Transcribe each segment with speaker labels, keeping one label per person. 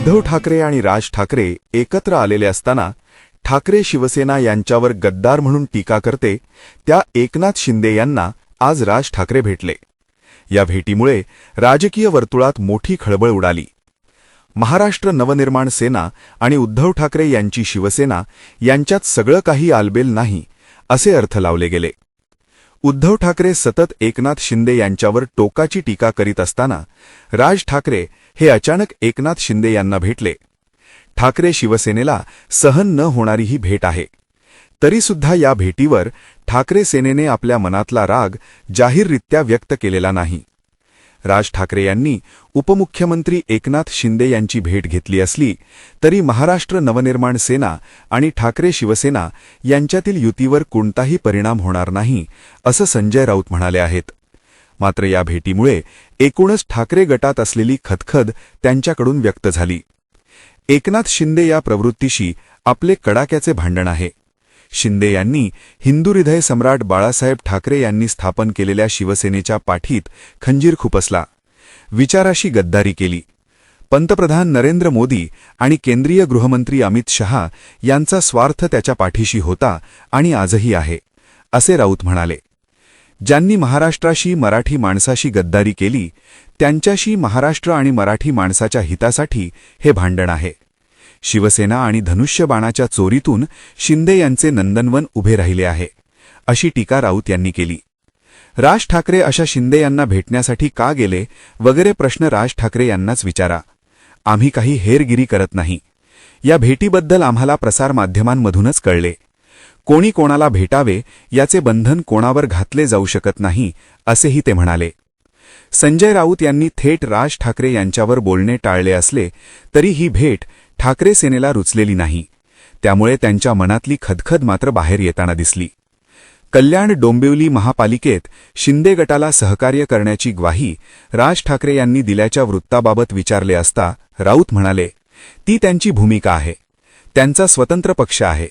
Speaker 1: उद्धव ठाकरे आणि राज ठाकरे एकत्र आलेले असताना ठाकरे शिवसेना यांच्यावर गद्दार म्हणून टीका करते त्या एकनाथ शिंदे यांना आज राज ठाकरे भेटले. या भेटीमुळे राजकीय वर्तुळात मोठी खळबळ उडाली. महाराष्ट्र नवनिर्माण सेना आणि उद्धव ठाकरे यांची शिवसेना यांच्यात सगळं काही आलबेल नाही असे अर्थ लावले गेले. उद्धव ठाकरे सतत एकनाथ शिंदे यांच्यावर टोकाची टीका करीत असताना राज ठाकरे हे अचानक एकनाथ शिंदे यांना भेटले. ठाकरे शिवसेनेला सहन न होणारी ही भेट आहे. तरीसुद्धा या भेटीवर ठाकरे सेनेने आपल्या मनातला राग जाहीररित्या व्यक्त केलेला नाही. राज ठाकरे यांनी उपमुख्यमंत्री एकनाथ शिंदे यांची भेट घेतली असली तरी महाराष्ट्र नवनिर्माण सेना आणि ठाकरे शिवसेना यांच्यातील युतीवर कोणताही परिणाम होणार नाही असं संजय राऊत म्हणाले आहेत. मात्र या भेटीमुळे एकूणच ठाकरे गटात असलेली खदखद त्यांच्याकडून व्यक्त झाली. एकनाथ शिंदे या प्रवृत्तीशी आपले कडाक्याचे भांडण आहे. शिंदे यांनी हिंदू हृदय सम्राट बाळासाहेब ठाकरे यांनी स्थापन केलेल्या शिवसेनेच्या पाठीत खंजीर खुपसला. विचाराशी गद्दारी केली. पंतप्रधान नरेंद्र मोदी आणि केंद्रीय गृहमंत्री अमित शहा यांचा स्वार्थ त्याच्या पाठीशी होता आणि आजही आहे असे राऊत म्हणाले. ज्यांनी महाराष्ट्राशी मराठी माणसाशी गद्दारी केली त्यांच्याशी महाराष्ट्र आणि मराठी माणसाच्या हितासाठी हे भांडण आहे. शिवसेना आणि धनुष्यबाणाच्या चोरीतून शिंदे यांचे नंदनवन उभे राहिले आहे अशी टीका राऊत यांनी केली. राज ठाकरे अशा शिंदे यांना भेटण्यासाठी का गेले वगैरे प्रश्न राज ठाकरे यांनाच विचारा. आम्ही काही हेरगिरी करत नाही. या भेटीबद्दल आम्हाला प्रसारमाध्यमांमधूनच कळले. कोणी कोणाला भेटावे याचे बंधन कोणावर घातले जाऊ शकत नाही असेही ते म्हणाले. संजय राऊत यांनी थेट राज ठाकरे यांच्यावर बोलणे टाळले असले तरी ही भेट ठाकरे सेनेला रुचलेली नाही. त्यामुळे त्यांच्या मनातली खदखद मात्र बाहेर येताना दिसली. कल्याण डोंबिवली महापालिकेत शिंदे गटाला सहकार्य करण्याची ग्वाही राज ठाकरे यांनी दिल्याच्या वृत्ताबाबत विचारले असता राऊत म्हणाले ती त्यांची भूमिका आहे. त्यांचा स्वतंत्र पक्ष आहे.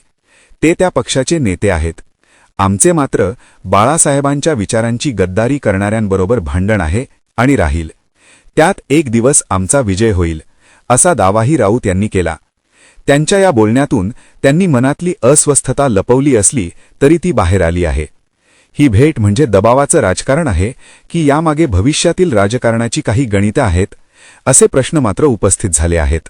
Speaker 1: ते त्या पक्षाचे नेते आहेत. आमचे मात्र बाळासाहेबांच्या विचारांची गद्दारी करणाऱ्यांबरोबर भांडण आहे आणि राहील. त्यात एक दिवस आमचा विजय होईल. असा दावाही राऊत यांनी केला. त्यांच्या या बोलण्यातून त्यांनी मनातली अस्वस्थता लपवली असली तरी ती बाहेर आली आहे. ही भेट म्हणजे दबावाचं राजकारण आहे की यामागे भविष्यातील राजकारणाची काही गणितं आहेत असे प्रश्न मात्र उपस्थित झाले आहेत.